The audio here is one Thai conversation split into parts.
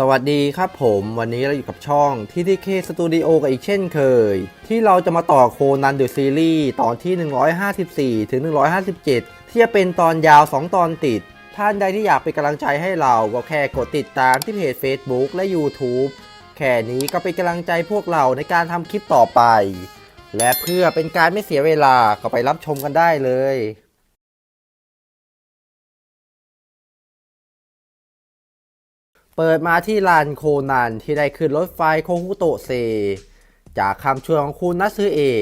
สวัสดีครับผมวันนี้เราอยู่กับช่อง TTK Studio กันอีกเช่นเคย ที่เราจะมาต่อโคนันเดอะซีรีส์ตอนที่ 154 ถึง 157 ที่จะเป็นตอนยาว 2 ตอนติด ท่านใดที่อยากเป็นกำลังใจให้เราก็แค่กดติดตามที่เพจ Facebook และ YouTube แค่นี้ก็เป็นกำลังใจพวกเราในการทำคลิปต่อไป และเพื่อเป็นการไม่เสียเวลาก็ไปรับชมกันได้เลย เปิดมาที่ลานโคนันที่ได้ขึ้นรถไฟโคคุโตะเซ จากคำชวนของคุณนัซือเอะ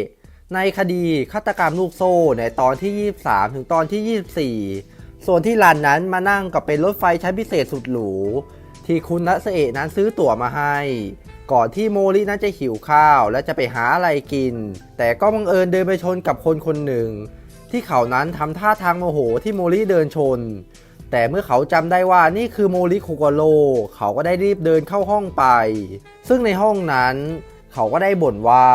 ในคดีฆาตกรรมลูกโซ่ในตอนที่ 23 ถึงตอนที่ 24 ส่วนที่ลานนั้นมานั่งกับเป็นรถไฟชั้นพิเศษสุดหรู ที่คุณนัซือเอะนั้นซื้อตั๋วมาให้ ก่อนที่โมรินั้นจะหิวข้าวและจะไปหาอะไรกิน แต่ก็บังเอิญเดินไปชนกับคนคนหนึ่ง ที่เขานั้นทำท่าทางโมโหที่โมริเดินชน แต่เมื่อเขาจำได้ว่านี่คือโมริคุโกโรเขาก็ได้รีบเดินเข้าห้องไป ซึ่งในห้องนั้นเขาก็ได้บ่นว่า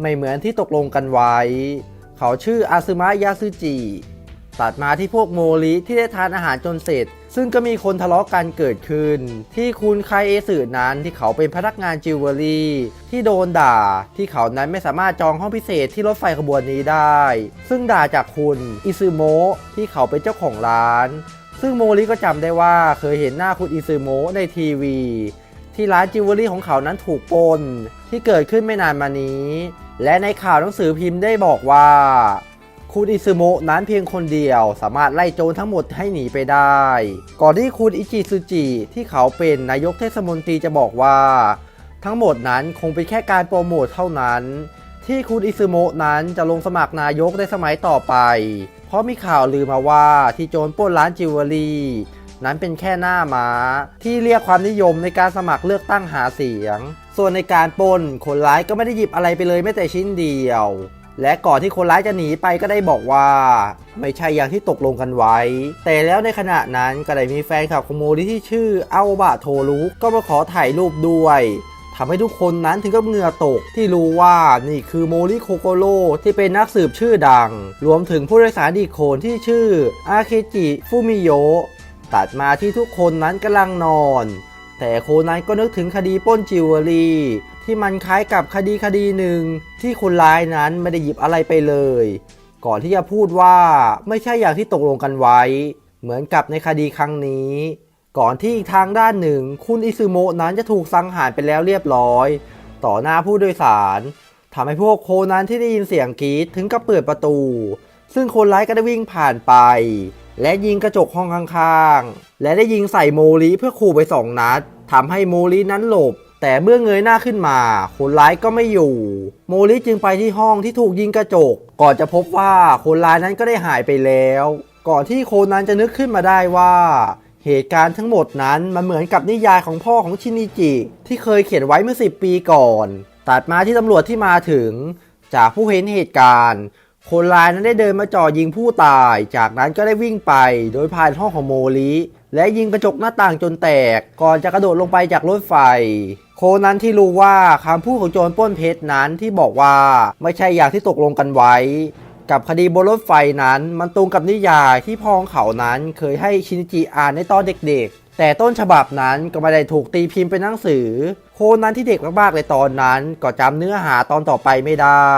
ไม่เหมือนที่ตกลงกันไว้ เขาชื่ออาซึมะยาซึจิตัดมาที่พวกโมริที่ได้ทานอาหารจนเสร็จ ซึ่งก็มีคนทะเลาะกันเกิดขึ้น ที่คุณไคเอสึนั้นที่เขาเป็นพนักงานจิวเวลรี่ ที่โดนด่า ที่เขานั้นไม่สามารถจองห้องพิเศษที่รถไฟขบวนนี้ได้ ซึ่งด่าจากคุณอิซึโมะที่เขาเป็นเจ้าของร้าน ซึ่งโมริก็จำได้ว่าเคยเห็นหน้าคุณอิซึโมะในทีวี ที่ร้านจิวเวลรี่ของเขานั้นถูกปนที่เกิดขึ้นไม่นานมานี้ และในข่าวหนังสือพิมพ์ได้บอกว่า คุณอิซึโมะนั้นเพียงคนเดียว สามารถไล่โจรทั้งหมดให้หนีไปได้ ก่อนที่คุณอิจิซึจิที่เขาเป็นนายกเทศมนตรีจะบอกว่า ทั้งหมดนั้นคงเป็นแค่การโปรโมทเท่านั้น ที่คุณอิซึโมะนั้นจะลงสมัครนายกในสมัยต่อไป เพราะมีข่าวลือมาว่าที่โจรปล้นร้านจิวเวลรี่นั้นเป็นแค่หน้าม้า ที่เรียกความนิยมในการสมัครเลือกตั้งหาเสียง ส่วนในการปล้นคนร้ายก็ไม่ได้หยิบอะไรไปเลยแม้แต่ชิ้นเดียว และก่อนที่คนร้ายจะหนีไปก็ได้บอกว่า ไม่ใช่อย่างที่ตกลงกันไว้ แต่แล้วในขณะนั้นก็ได้มีแฟนคลับของโมริที่ชื่ออัลบะโทรุก็มาขอถ่ายรูปด้วย ทำให้ทุกคนนั้นถึงกับเหงื่อตก ที่รู้ว่านี่คือโมริโคโกโร่ที่เป็นนักสืบชื่อดัง รวมถึงผู้โดยสารอีกคนที่ชื่ออาเคจิฟุมิโยะตัดมาที่ทุกคนนั้นกำลังนอน แต่โคนั้นก็นึกถึงคดีปล้นจิวเวลรี่ที่มันคล้ายกับคดีคดีหนึ่งที่คนร้ายนั้นไม่ได้หยิบอะไรไปเลย ก่อนที่จะพูดว่าไม่ใช่อย่างที่ตกลงกันไว้ เหมือนกับในคดีครั้งนี้ ก่อนที่อีกทางด้านหนึ่ง คุณอิซึโมะนั้นจะถูกสังหารไปแล้วเรียบร้อย ต่อหน้าผู้โดยสารทำให้พวกโคนั้นที่ได้ยินเสียงกรีดถึงกับเปิดประตู ซึ่งคนร้ายก็ได้วิ่งผ่านไป และยิงกระจกห้องข้างๆ และได้ยิงใส่โมริเพื่อขู่ไปสองนัดทำให้โมรินั้นหลบ แต่เมื่อเงยหน้าขึ้นมา คนร้ายก็ไม่อยู่ โมริจึงไปที่ห้องที่ถูกยิงกระจก ก่อนจะพบว่าคนร้ายนั้นก็ได้หายไปแล้ว ก่อนที่โคนั้นจะนึกขึ้นมาได้ว่า เหตุการณ์ทั้งหมดนั้นมันเหมือนกับนิยายของพ่อของชินิจิ ที่เคยเขียนไว้เมื่อ 10 ปีก่อน ตัดมาที่ตำรวจที่มาถึง จากผู้เห็นเหตุการณ์ คนร้ายนั้นได้เดินมาจ่อยิงผู้ตาย จากนั้นก็ได้วิ่งไป โดยผ่านห้องของโมลิและยิงกระจกหน้าต่างจนแตก ก่อนจะกระโดดลงไปจากรถไฟ โคนั้นที่รู้ว่าคำพูดของโจรป้นเพชรนั้นที่บอกว่าไม่ใช่อย่างที่ตกลงกันไว้ กับคดีบนรถไฟนั้น มันตรงกับนิยายที่พ่องเขานั้นเคยให้ชินจิอ่านในตอนเด็กๆ แต่ต้นฉบับนั้นก็ไม่ได้ถูกตีพิมพ์เป็นหนังสือ โคนั้นที่เด็กมากๆในตอนนั้นก็จำเนื้อหาตอนต่อไปไม่ได้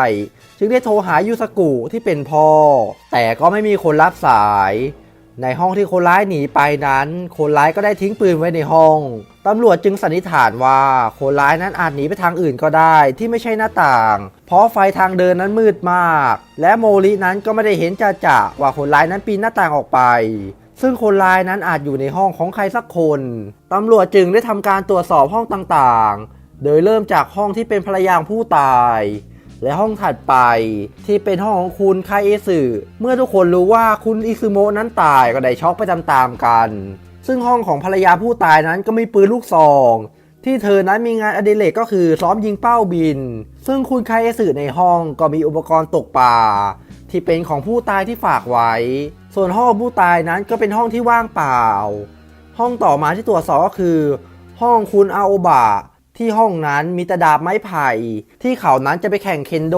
จึงได้โทรหายูสกุที่เป็นพ่อ แต่ก็ไม่มีคนรับสาย ในห้องที่คนร้ายหนีไปนั้น คนร้ายก็ได้ทิ้งปืนไว้ในห้อง ตำรวจจึงสันนิษฐานว่าคนร้ายนั้นอาจหนีไปทางอื่นก็ได้ที่ไม่ใช่หน้าต่าง เพราะไฟทางเดินนั้นมืดมาก และโมรินั้นก็ไม่ได้เห็นจ่าจ่าว่าคนร้ายนั้นปีนหน้าต่างออกไป ซึ่งคนร้ายนั้นอาจอยู่ในห้องของใครสักคน ตำรวจจึงได้ทำการตรวจสอบห้องต่างๆ โดยเริ่มจากห้องที่เป็นภรรยาผู้ตาย และห้องถัดไปที่เป็นห้องของคุณไคเอสึเมื่อทุกคนรู้ว่าคุณอิซึโมะนั้นตายก็ได้ช็อกไปตามๆกัน ซึ่งห้องของภรรยาผู้ตายนั้นก็มีปืนลูกซองที่เธอนั้นมีงานอดิเรกก็คือซ้อมยิงเป้าบิน ซึ่งคุณไคเอสึในห้องก็มีอุปกรณ์ตกปลาที่เป็นของผู้ตายที่ฝากไว้ ส่วนห้องผู้ตายนั้นก็เป็นห้องที่ว่างเปล่า ห้องต่อมาที่ตรวจสอบก็คือ ห้องคุณอาโอบะ ที่ห้องนั้นมีตะดาบไม้ไผ่ ที่เขานั้นจะไปแข่งเคนโด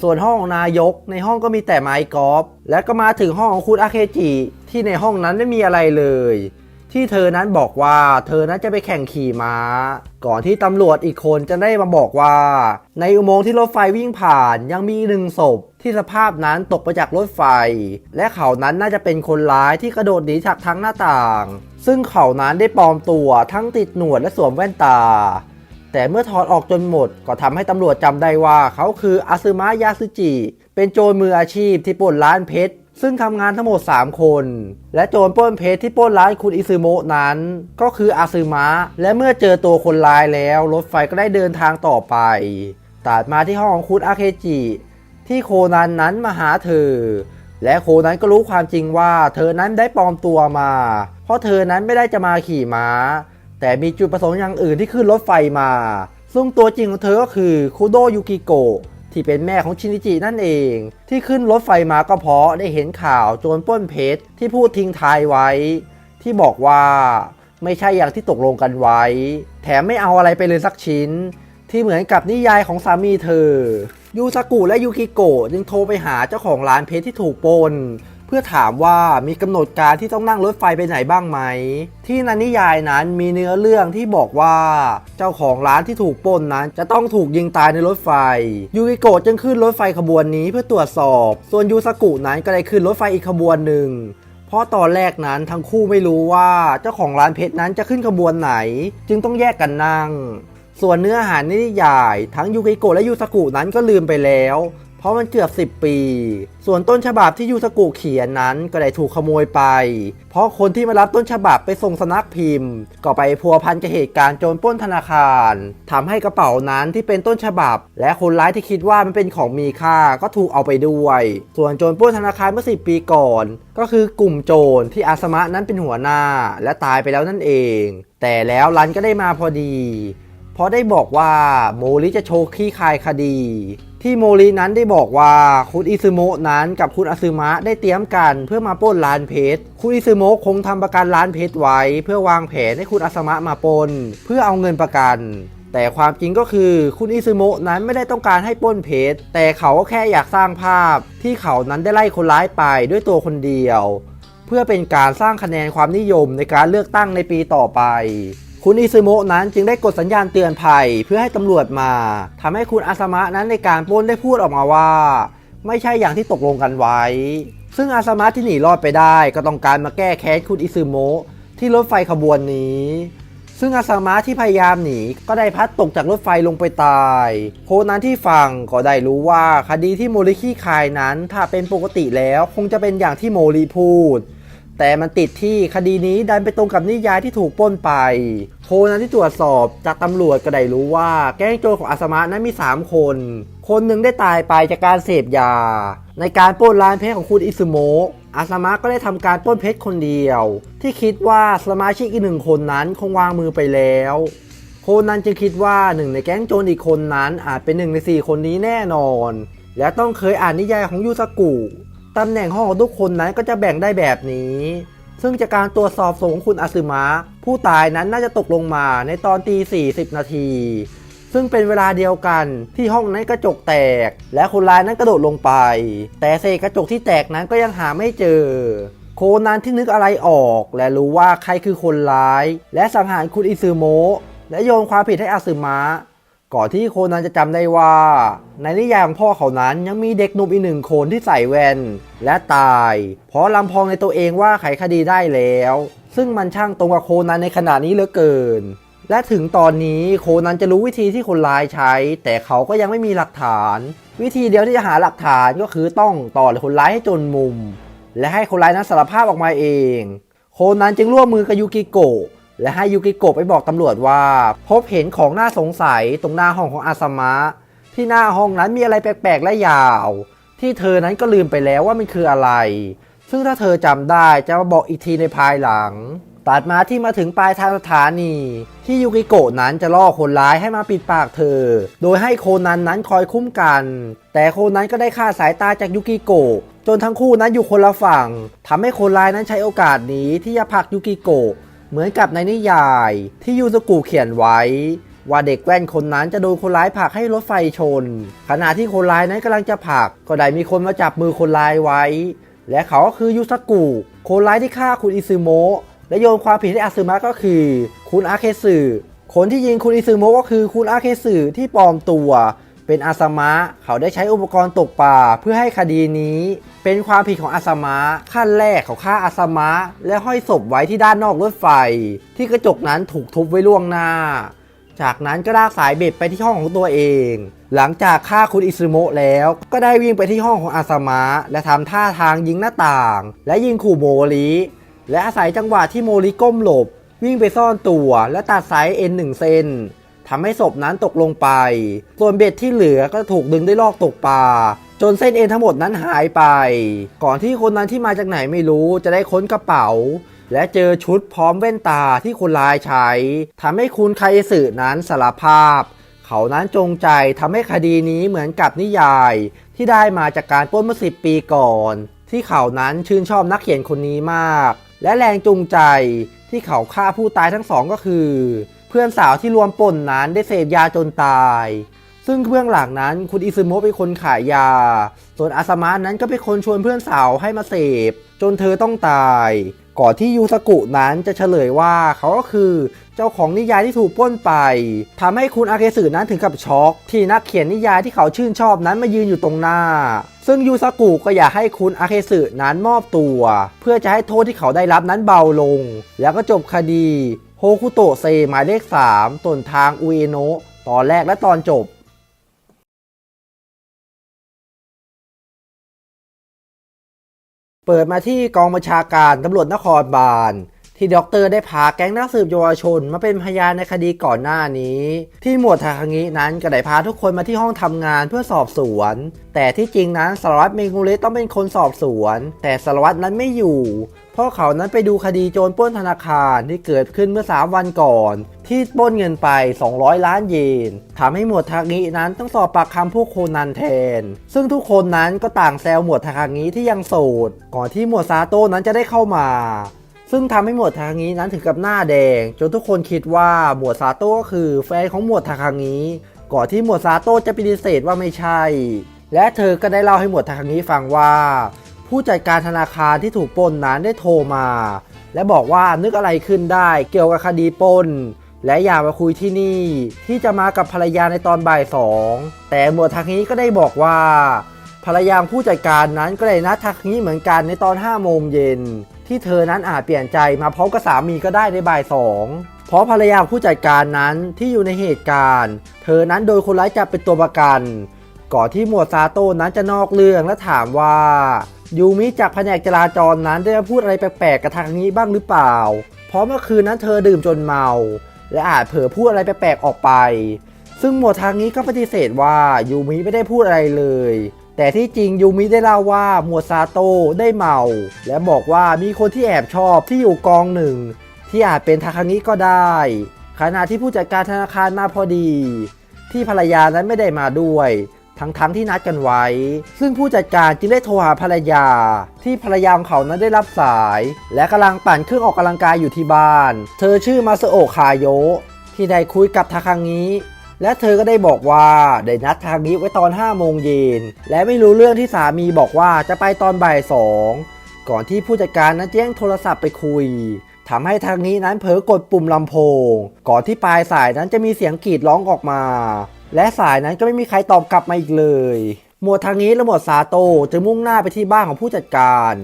ส่วนห้องของนายกในห้องก็มีแต่ไม้กอล์ฟและก็มาถึงห้องของคุณอาเคจิที่ในห้องนั้นไม่มีอะไรเลย ที่เธอนั้นบอกว่าเธอนั้นจะไปแข่งขี่ม้า ก่อนที่ตำรวจอีกคนจะได้มาบอกว่า ในอุโมงค์ที่รถไฟวิ่งผ่านยังมีหนึ่งศพ ที่สภาพนั้นตกมาจากรถไฟ และเขานั้นน่าจะเป็นคนร้ายที่กระโดดหนีจากทางหน้าต่าง ซึ่งเขานั้นได้ปลอมตัวทั้งติดหนวดและสวมแว่นตา แต่เมื่อถอดออกจนหมดก็ทำให้ตำรวจจำได้ว่าเขาคืออาซึมะยาสึจิ เป็นโจรมืออาชีพที่ปล้นร้านเพชรซึ่งทำงานทั้งหมด 3 คน และโจรปล้นเพชรที่ปล้นร้านคุณอิซึโมะนั้น ก็คืออาซึมะ และเมื่อเจอตัวคนร้ายแล้ว รถไฟก็ได้เดินทางต่อไปตัดมาที่ห้องของคุณอาเคจิ ที่โคนันนั้นมาหาเธอ และโคนันก็รู้ความจริงว่า เธอนั้นได้ปลอมตัวมา เพราะเธอนั้นไม่ได้จะมาขี่ม้า แต่มีจุดประสงค์อย่างอื่นที่ขึ้นรถไฟมา ซึ่งตัวจริงของเธอก็คือคุโดยุกิโกะที่เป็นแม่ของชินิจินั่นเอง ที่ขึ้นรถไฟมาก็เพราะได้เห็นข่าวโจรป้นเพชรที่พูดทิ้งทายไว้ ที่บอกว่าไม่ใช่อย่างที่ตกลงกันไว้ แถมไม่เอาอะไรไปเลยสักชิ้น ที่เหมือนกับนิยายของสามีเธอ ยูซากุและยูกิโกะจึงโทรไปหาเจ้าของร้านเพชรที่ถูกปนเพื่อถามว่ามีกำหนดการที่ต้องนั่งรถไฟไปไหนบ้างไหม ที่ในนิยายนั้นมีเนื้อเรื่องที่บอกว่าเจ้าของร้านที่ถูกปล้นนั้น จะต้องถูกยิงตายในรถไฟ ยูกิโกะจึงขึ้นรถไฟขบวนนี้เพื่อตรวจสอบ ส่วนยูซากุนั้นก็ได้ขึ้นรถไฟอีกขบวนหนึ่งเพราะตอนแรกนั้นทั้งคู่ไม่รู้ว่าเจ้าของร้านเพชรนั้นจะขึ้นขบวนไหน จึงต้องแยกกันนั่ง ส่วนเนื้อหาในนิยาย ทั้งยูกิโกะและยูสกุนั้นก็ลืมไปแล้ว เพราะมันเกือบ 10 ปี ส่วนต้นฉบับที่ยูสกุเขียนนั้นก็ได้ถูกขโมยไป เพราะคนที่มารับต้นฉบับไปส่งสนักพิมพ์ ก็ไปพัวพันกับเหตุการณ์โจรปล้นธนาคารทำให้กระเป๋านั้นที่เป็นต้นฉบับ และคนร้ายที่คิดว่ามันเป็นของมีค่าก็ถูกเอาไปด้วย ส่วนโจรปล้นธนาคารเมื่อ 10 ปีก่อน ก็คือกลุ่มโจรที่อาสมะนั้นเป็นหัวหน้า และตายไปแล้วนั่นเอง แต่แล้วรันก็ได้มาพอดี เพราะได้บอกว่าโมริจะโชว์ขี้คายคดี ที่โมรินั้นได้บอกว่าคุณอิซึโมะนั้นกับคุณอาซึมะได้เตรียมกันเพื่อมาปล้นร้านเพชรคุณอิซึโมะคงทำประกันร้านเพชรไว้ เพื่อวางแผนให้คุณอาซึมะมาปล้นเพื่อเอาเงินประกันแต่ความจริงก็คือคุณอิซึโมะนั้นไม่ได้ต้องการให้ปล้นเพชรแต่เขาก็แค่อยากสร้างภาพ ที่เขานั้นได้ไล่คนร้ายไปด้วยตัวคนเดียว เพื่อเป็นการสร้างคะแนนความนิยมในการเลือกตั้งในปีต่อไป คุณอิซึโมะนั้นจึงได้กดสัญญาณเตือนภัยเพื่อให้ตำรวจมาทำให้คุณอาสมะนั้นในการปล้นได้พูดออกมาว่า ไม่ใช่อย่างที่ตกลงกันไว้ ซึ่งอาสมะที่หนีรอดไปได้ก็ต้องการมาแก้แค้นคุณอิซึโมะที่รถไฟขบวนนี้ ซึ่งอาสามะที่พยายามหนีก็ได้พัดตกจากรถไฟลงไปตาย โคนั้นที่ฟังก็ได้รู้ว่าคดีที่โมริขี้คายนั้นถ้าเป็นปกติแล้วคงจะเป็นอย่างที่โมริพูด แต่มันติดที่คดีนี้ดันไปตรงกับนิยายที่ถูกปล้นไป โคนั้นที่ตรวจสอบจากตำรวจก็ได้รู้ว่า แก๊งโจรของอาสมะนั้นมี 3 คน คนหนึ่งได้ตายไปจากการเสพยา ในการปล้นร้านเพชรของคุณอิซึโมะอาสมะก็ได้ทำการปล้นเพชรคนเดียว ที่คิดว่าสมาชิกอีกหนึ่งคนนั้นคงวางมือไปแล้ว โคนันจึงคิดว่าหนึ่งในแก๊งโจรอีกคนนั้นอาจเป็นหนึ่งในสี่คนนี้แน่นอน และต้องเคยอ่านนิยายของยูซากุ ตำแหน่งห้องของทุกคนนั้นก็จะแบ่งได้แบบนี้ ซึ่งจากการตรวจสอบศพของคุณอาซึมะผู้ตายนั้นน่าจะตกลงมาในตอนตี40 นาที ซึ่งเป็นเวลาเดียวกันที่ห้องนั้นกระจกแตก และคนร้ายนั้นกระโดดลงไป แต่เศษกระจกที่แตกนั้นก็ยังหาไม่เจอ โคนันที่นึกอะไรออก และรู้ว่าใครคือคนร้าย และสังหารคุณอิซึโมะและโยนความผิดให้อาซึมะ ก่อนที่โคนันจะจำได้ว่า ในนิยายของพ่อเขานั้นยังมีเด็กหนุ่มอีกหนึ่งคนที่ใส่แว่น และตาย เพราะลำพองในตัวเองว่าไขคดีได้แล้ว ซึ่งมันช่างตรงกับโคนันในขณะนี้เหลือเกิน และถึงตอนนี้โคนันจะรู้วิธีที่คนร้ายใช้ แต่เขาก็ยังไม่มีหลักฐาน วิธีเดียวที่จะหาหลักฐานก็คือต้องต่อคนร้ายให้จนมุม และให้คนร้ายนั้นสารภาพออกมาเอง โคนันจึงร่วมมือกับยูกิโกะ และให้ยูกิโกะไปบอกตำรวจว่า พบเห็นของน่าสงสัยตรงหน้าห้องของอาซามะที่หน้าห้องนั้นมีอะไรแปลกๆและยาว ที่เธอนั้นก็ลืมไปแล้วว่ามันคืออะไร ซึ่งถ้าเธอจำได้จะมาบอกอีกทีในภายหลังตัดมาที่มาถึงปลายทางสถานี ที่ยูกิโกะนั้นจะล่อคนร้ายให้มาปิดปากเธอ โดยให้โคนันนั้นคอยคุ้มกัน แต่โคนันก็ได้ฆ่าสายตาจากยูกิโกะจนทั้งคู่นั้นอยู่คนละฝั่งทำให้คนร้ายนั้นใช้โอกาสนี้ที่จะผลักยูกิโกะ เหมือนกับในนิยายที่ยูสกุเขียนไว้ ว่าเด็กแว่นคนนั้นจะโดนคนร้ายผลักให้รถไฟชน ขณะที่คนร้ายนั้นกำลังจะผลัก ก็ได้มีคนมาจับมือคนร้ายไว้ และเขาก็คือยูสกุคนร้ายที่ฆ่าคุณอิซึโมะและโยนความผิดให้อาซึมะก็คือ คุณอาเคสึคนที่ยิงคุณอิซึโมะก็คือคุณอาเคสึที่ปลอมตัว เป็นอาซามะเขาได้ใช้อุปกรณ์ตกปลาเพื่อให้คดีนี้ เป็นความผิดของอาซามะขั้นแรกเขาฆ่าอาซามะและห้อยศพไว้ที่ด้านนอกรถไฟ ที่กระจกนั้นถูกทุบไว้ล่วงหน้า จากนั้นก็ลากสายเบ็ดไปที่ห้องของตัวเอง หลังจากฆ่าคุณอิซึโมะแล้ว ก็ได้วิ่งไปที่ห้องของอาซามะและทำท่าทางยิงหน้าต่าง และยิงขู่โมริและอาศัยจังหวะที่โมริก้มหลบ วิ่งไปซ่อนตัวและตัดสายเอ็นหนึ่งเซน ทำให้ศพนั้นตกลงไป ส่วนเบ็ดที่เหลือก็ถูกดึงด้วยลอกตกปลาจนเส้นเอ็นทั้งหมดนั้นหายไป ก่อนที่คนนั้นที่มาจากไหนไม่รู้จะได้ค้นกระเป๋า และเจอชุดพร้อมแว่นตาที่คนร้ายใช้ทำให้คุณไคสึนั้นสารภาพ เขานั้นจงใจทำให้คดีนี้เหมือนกับนิยาย ที่ได้มาจากการป้นเมื่อสิบปีก่อน ที่เขานั้นชื่นชอบนักเขียนคนนี้มาก และแรงจูงใจที่เขาฆ่าผู้ตายทั้งสองก็คือ เพื่อนสาวที่รวมปล้นนั้นได้เสพยาจนตาย ซึ่งเบื้องหลังนั้นคุณอิซึโมะเป็นคนขายยา ส่วนอาสมะนั้นก็เป็นคนชวนเพื่อนสาวให้มาเสพ จนเธอต้องตาย ก่อนที่ยูสกุนั้นจะเฉลยว่าเขาก็คือเจ้าของนิยายที่ถูกป้นไปทำให้คุณอาเกสึนั้นถึงกับช็อกที่นักเขียนนิยายที่เขาชื่นชอบนั้นมายืนอยู่ตรงหน้า ซึ่งยูสกุก็อยากให้คุณอาเคสึนั้นมอบตัว เพื่อจะให้โทษที่เขาได้รับนั้นเบาลง แล้วก็จบคดี โฮคุโตะเซหมายเลข3ต้นทางอุเอโนะตอนแรกและตอนจบเปิดมาที่กองบัญชาการตำรวจนครบาล ที่ด็อกเตอร์ได้พาแก๊งนักสืบเยาวชน มาเป็นพยานในคดีก่อนหน้านี้ ที่หมวดทาคางินั้นก็ได้พาทุกคนมาที่ห้องทำงานเพื่อสอบสวน แต่ที่จริงนั้นสารวัตรเมกุเรต้องเป็นคนสอบสวน แต่สารวัตรนั้นไม่อยู่ ราะเขานั้นไปดูคดีโจรปล้นธนาคารที่เกิดขึ้นเมื่อ 3 วันก่อน ที่ปล้นเงินไป 200 ล้านเยนทำให้หมวดทางินั้นต้องสอบปากคำพวกโคนันแทน ซึ่งทุกคนนั้นก็ต่างแซวหมวดทางิที่ยังโสด ก่อนที่หมวดซาโต้นั้นจะได้เข้ามา ซึ่งทำให้หมวดทาคางินั้นถึงกับหน้าแดง จนทุกคนคิดว่าหมวดซาโต้ก็คือแฟนของหมวดทาคางิก่อนที่หมวดซาโต้จะปฏิเสธว่าไม่ใช่ และเธอก็ได้เล่าให้หมวดทาคางิฟังว่า ผู้จัดการธนาคารที่ถูกปล้นนั้นได้โทรมา และบอกว่านึกอะไรขึ้นได้เกี่ยวกับคดีปล้น และอยากมาคุยที่นี่ ที่จะมากับภรรยาในตอนบ่ายสองแต่หมวดทาคางิก็ได้บอกว่า ภรรยาผู้จัดการนั้นก็ได้นัดทาคางิเหมือนกันในตอน5โมงเย็นที่เธอนั้นอาจเปลี่ยนใจมาพร้อมกับสามีก็ได้ในบ่ายสองเพราะภรรยาผู้จัดการนั้นที่อยู่ในเหตุการณ์ เธอนั้นโดนคนร้ายจับเป็นตัวประกัน ก่อนที่หมวดซาโต้นั้นจะนอกเรื่องและถามว่า ยูมิจากแผนกจราจรนั้นได้พูดอะไรแปลกๆกับทางนี้บ้างหรือเปล่า เพราะเมื่อคืนนั้นเธอดื่มจนเมา และอาจเผลอพูดอะไรแปลกๆออกไป ซึ่งหมวดทางนี้ก็ปฏิเสธว่ายูมิไม่ได้พูดอะไรเลย แต่ที่จริงยูมิได้เล่าว่าหมวดซาโต้ได้เมา และบอกว่ามีคนที่แอบชอบที่อยู่กองหนึ่ง ที่อาจเป็นทาคางิก็ได้ ขณะที่ผู้จัดการธนาคารมาพอดี ที่ภรรยานั้นไม่ได้มาด้วย ทั้งๆทที่นัดกันไว้ ซึ่งผู้จัดการจึงได้โทรหาภรรยา ที่ภรรยาของเขานั้นได้รับสาย และกำลังปั่นเครื่องออกกำลังกายอยู่ที่บ้าน เธอชื่อมาซโอะคาโยะที่ได้คุยกับทาคางิและเธอก็ได้บอกว่าได้นัดทางนี้ไว้ตอน 5 โมงเย็น และไม่รู้เรื่องที่สามีบอกว่าจะไปตอนบ่ายสองก่อนที่ผู้จัดการนั้นแจ้งโทรศัพท์ไปคุยทำให้ทางนี้นั้นเผลอกดปุ่มลำโพง ก่อนที่ปลายสายนั้นจะมีเสียงกรีดร้องออกมา และสายนั้นก็ไม่มีใครตอบกลับมาอีกเลย หมวดทางนี้และหมวดซาโต้จะมุ่งหน้าไปที่บ้านของผู้จัดการ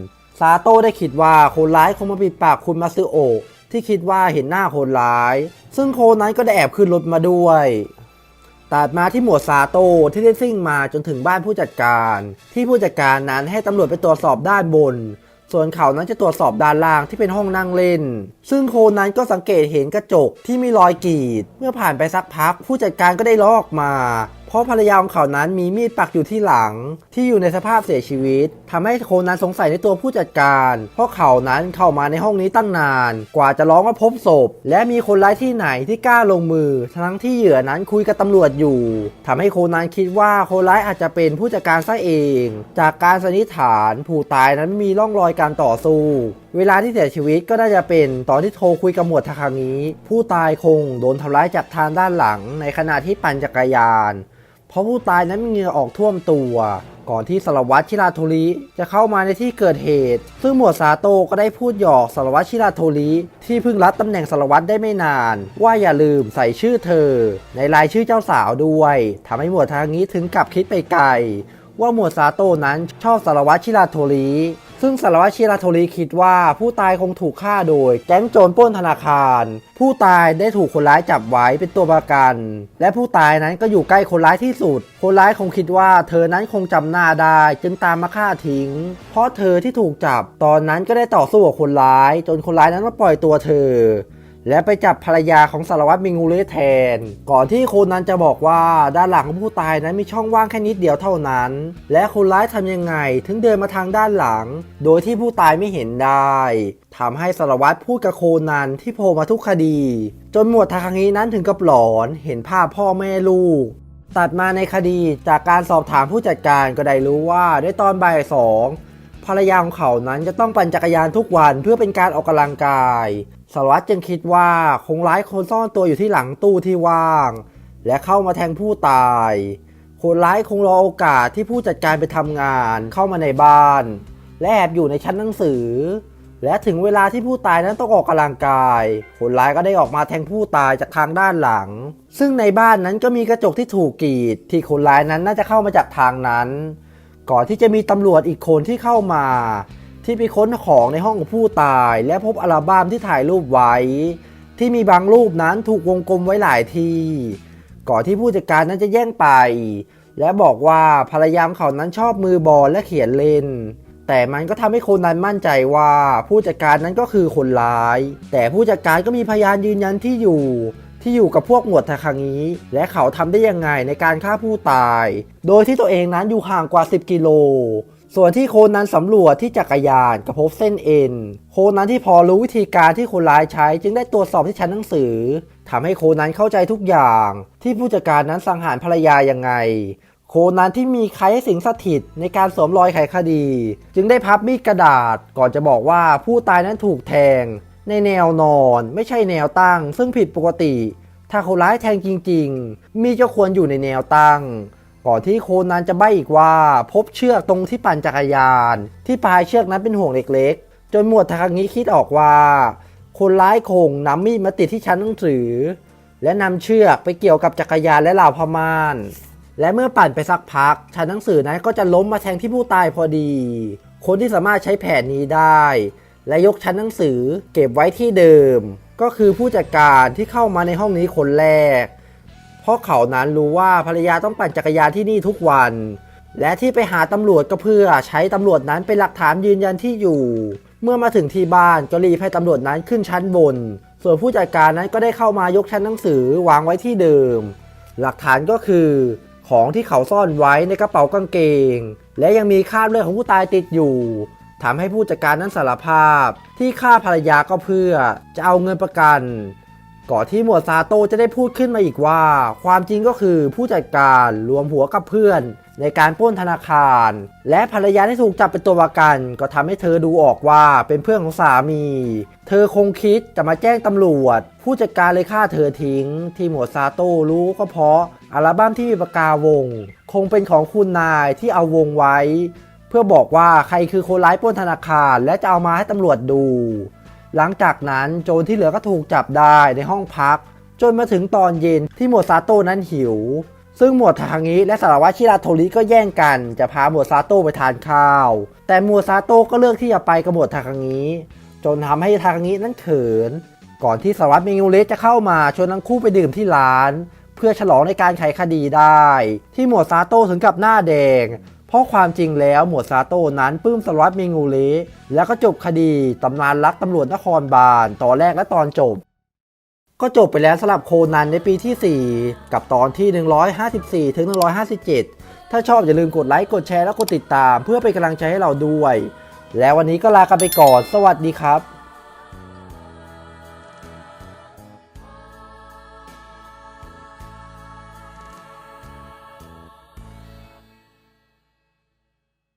ซาโต้ได้คิดว่าคนร้ายคงมาปิดปากคุณมาซึโอะที่คิดว่าเห็นหน้าคนร้าย ซึ่งโคนนั้นก็ได้แอบขึ้นรถมาด้วยตัดมาที่หมวดซาโต้ที่ได้ซิ่งมาจนถึงบ้านผู้จัดการ ที่ผู้จัดการนั้นให้ตำรวจไปตรวจสอบด้านบน ส่วนเขานั้นจะตรวจสอบด้านล่างที่เป็นห้องนั่งเล่น ซึ่งโคนั้นก็สังเกตเห็นกระจกที่มีรอยกรีด เมื่อผ่านไปสักพักผู้จัดการก็ได้ลอกมา ราะภรรยาของเขานั้นมีมีดปักอยู่ที่หลัง ที่อยู่ในสภาพเสียชีวิตทำให้โคนันสงสัยในตัวผู้จัดการ เพราะเขานั้นเข้ามาในห้องนี้ตั้งนาน กว่าจะร้องว่าพบศพ และมีคนร้ายที่ไหนที่กล้าลงมือ ทั้งที่เหยื่อนั้นคุยกับตำรวจอยู่ทำให้โคนันคิดว่าคนร้ายอาจจะเป็นผู้จัดการซะเอง จากการสันนิษฐานผู้ตายนั้นมีร่องรอยการต่อสู้ เวลาที่เสียชีวิตก็น่าจะเป็นตอนที่โทรคุยกับหมวดทาคางิผู้ตายคงโดนทำร้ายจากทางด้านหลังในขณะที่ปั่นจักรยาน เพราะผู้ตายนั้นมีเหงื่อออกท่วมตัว ก่อนที่สารวัตรชิราโทริจะเข้ามาในที่เกิดเหตุ ซึ่งหมวดซาโตก็ได้พูดหยอกสารวัตรชิราโทริที่เพิ่งรับตำแหน่งสารวัตรได้ไม่นาน ว่าอย่าลืมใส่ชื่อเธอ ในรายชื่อเจ้าสาวด้วยทำให้หมวดทางนี้ถึงกับคิดไปไกลว่าหมวดซาโตนั้นชอบสารวัตรชิราโทริ ซึ่งสารวัตรชิราโทริคิดว่าผู้ตายคงถูกฆ่าโดยแก๊งโจรปล้นธนาคาร ผู้ตายได้ถูกคนร้ายจับไว้เป็นตัวประกัน และผู้ตายนั้นก็อยู่ใกล้คนร้ายที่สุด คนร้ายคงคิดว่าเธอนั้นคงจำหน้าได้ จึงตามมาฆ่าทิ้ง เพราะเธอที่ถูกจับตอนนั้นก็ได้ต่อสู้กับคนร้าย จนคนร้ายนั้นมาปล่อยตัวเธอ และไปจับภรรยาของสารวัตรมิงูเรแทน ก่อนที่คนนั้นจะบอกว่าด้านหลังของผู้ตายนั้นมีช่องว่างแค่นิดเดียวเท่านั้น และคนร้ายทำยังไง ถึงเดินมาทางด้านหลัง โดยที่ผู้ตายไม่เห็นได้ทำให้สารวัตรพูดกับโคนันที่โผล่มาทุกคดี จนหมวดทาคังินั้นถึงกับหลอนเห็นภาพพ่อแม่ลูกตัดมาในคดีจากการสอบถามผู้จัดการก็ได้รู้ว่าในตอนบ่ายสอง ภรรยาของเขานั้นจะต้องปั่นจักรยานทุกวันเพื่อเป็นการออกกำลังกายสารวัตรจึงคิดว่าคงร้ายคนซ่อนตัวอยู่ที่หลังตู้ที่ว่าง และเข้ามาแทงผู้ตาย คนร้ายคงรอโอกาสที่ผู้จัดการไปทำงานเข้ามาในบ้าน และแอบอยู่ในชั้นหนังสือ และถึงเวลาที่ผู้ตายนั้นต้องออกกำลังกาย คนร้ายก็ได้ออกมาแทงผู้ตายจากทางด้านหลัง ซึ่งในบ้านนั้นก็มีกระจกที่ถูกกรีด ที่คนร้ายนั้นน่าจะเข้ามาจากทางนั้น ก่อนที่จะมีตำรวจอีกคนที่เข้ามา ที่ไปค้นของในห้องของผู้ตาย และพบอัลบั้มที่ถ่ายรูปไว้ ที่มีบางรูปนั้นถูกวงกลมไว้หลายที่ก่อนที่ผู้จัดการนั้นจะแย่งไป และบอกว่าภรรยาของเขานั้นชอบมือบอลและเขียนเล่นแต่มันก็ทำให้คนนั้นมั่นใจว่าผู้จัดการนั้นก็คือคนร้าย แต่ผู้จัดการก็มีพยานยืนยันที่อยู่ ที่อยู่กับพวกหมวดทาคังนี้และเขาทำได้ยังไงในการฆ่าผู้ตาย โดยที่ตัวเองนั้นอยู่ห่างกว่า 10 กิโล ส่วนที่โคนนั้นสำรวจที่จักรยานก็พบเส้นเอ็น โคนนั้นที่พอรู้วิธีการที่คนร้ายใช้ จึงได้ตรวจสอบที่ชั้นหนังสือทำให้โคนนั้นเข้าใจทุกอย่าง ที่ผู้จัดการนั้นสังหารภรรยายังไงโคนันที่มีใครสิงสถิตในการสวมรอยไขคดี จึงได้พับมีดกระดาษก่อนจะบอกว่าผู้ตายนั้นถูกแทง ในแนวนอนไม่ใช่แนวตั้ง ซึ่งผิดปกติ ถ้าคนร้ายแทงจริง ๆ มีดจะควรอยู่ในแนวตั้ง ก่อนที่โคนันจะใบ้อีกว่า พบเชือกตรงที่ปั่นจักรยาน ที่ปลายเชือกนั้นเป็นห่วงเล็กๆ จนหมวดทาคางิคิดออกว่า คนร้ายคงนำมีดมาติดที่ชั้นหนังสือ และนำเชือกไปเกี่ยวกับจักรยานและราวผ้าม่านและเมื่อปั่นไปสักพัก ชั้นหนังสือนั้นก็จะล้มมาแทงที่ผู้ตายพอดี คนที่สามารถใช้แผนนี้ได้ และยกชั้นหนังสือเก็บไว้ที่เดิม ก็คือผู้จัดการที่เข้ามาในห้องนี้คนแรก เพราะเขานั้นรู้ว่าภรรยาต้องปั่นจักรยานที่นี่ทุกวัน และที่ไปหาตำรวจก็เพื่อใช้ตำรวจนั้นเป็นหลักฐานยืนยันที่อยู่ เมื่อมาถึงที่บ้านก็รีบให้ตำรวจนั้นขึ้นชั้นบน ส่วนผู้จัดการนั้นก็ได้เข้ามายกชั้นหนังสือวางไว้ที่เดิม หลักฐานก็คือ ของที่เขาซ่อนไว้ในกระเป๋ากางเกง และยังมีคราบเลือดของผู้ตายติดอยู่ ทำให้ผู้จัดการนั้นสารภาพ ที่ฆ่าภรรยาก็เพื่อจะเอาเงินประกัน ก่อนที่หมวดซาโตจะได้พูดขึ้นมาอีกว่า ความจริงก็คือผู้จัดการรวมหัวกับเพื่อนในการปล้นธนาคาร และภรรยาที่ถูกจับเป็นตัวประกัน ก็ทำให้เธอดูออกว่าเป็นเพื่อนของสามี เธอคงคิดจะมาแจ้งตำรวจ ผู้จัดการเลยฆ่าเธอทิ้ง ที่หมวดซาโตะรู้ก็เพราะอัลบั้มที่มีปากกาวง คงเป็นของคุณนายที่เอาวงไว้ พื่อบอกว่าใครคือคนร้ายปล้นธนาคาร และจะเอามาให้ตำรวจดู หลังจากนั้นโจรที่เหลือก็ถูกจับได้ในห้องพัก จนมาถึงตอนเย็นที่หมวดซาโต้นั้นหิว ซึ่งหมวดทางิและสารวัตรชิราโทริก็แย่งกัน จะพาหมวดซาโต้ไปทานข้าว แต่หมวดซาโต้ก็เลือกที่จะไปกับหมวดทางิจนทำให้ทางินั้นเขิน ก่อนที่สารวัตรเมงูเลสจะเข้ามาชวนทั้งคู่ไปดื่มที่ร้าน เพื่อฉลองในการไขคดีได้ ที่หมวดซาโต้ถึงกับหน้าแดง ราะความจริงแล้วหมวดซาโต้นั้นปลื้มสารวัตรเมงูเลแล้วก็จบคดีตำนานรักตำรวจนครบาลตอนแรกและตอนจบ ก็จบไปแล้วสำหรับโคนันในปีที่ 4 กับตอนที่ 154 ถึง 157 ถ้าชอบอย่าลืมกดไลค์กดแชร์และกดติดตาม เพื่อเป็นกำลังใจให้เราด้วย แล้ววันนี้ก็ลากันไปก่อน สวัสดีครับ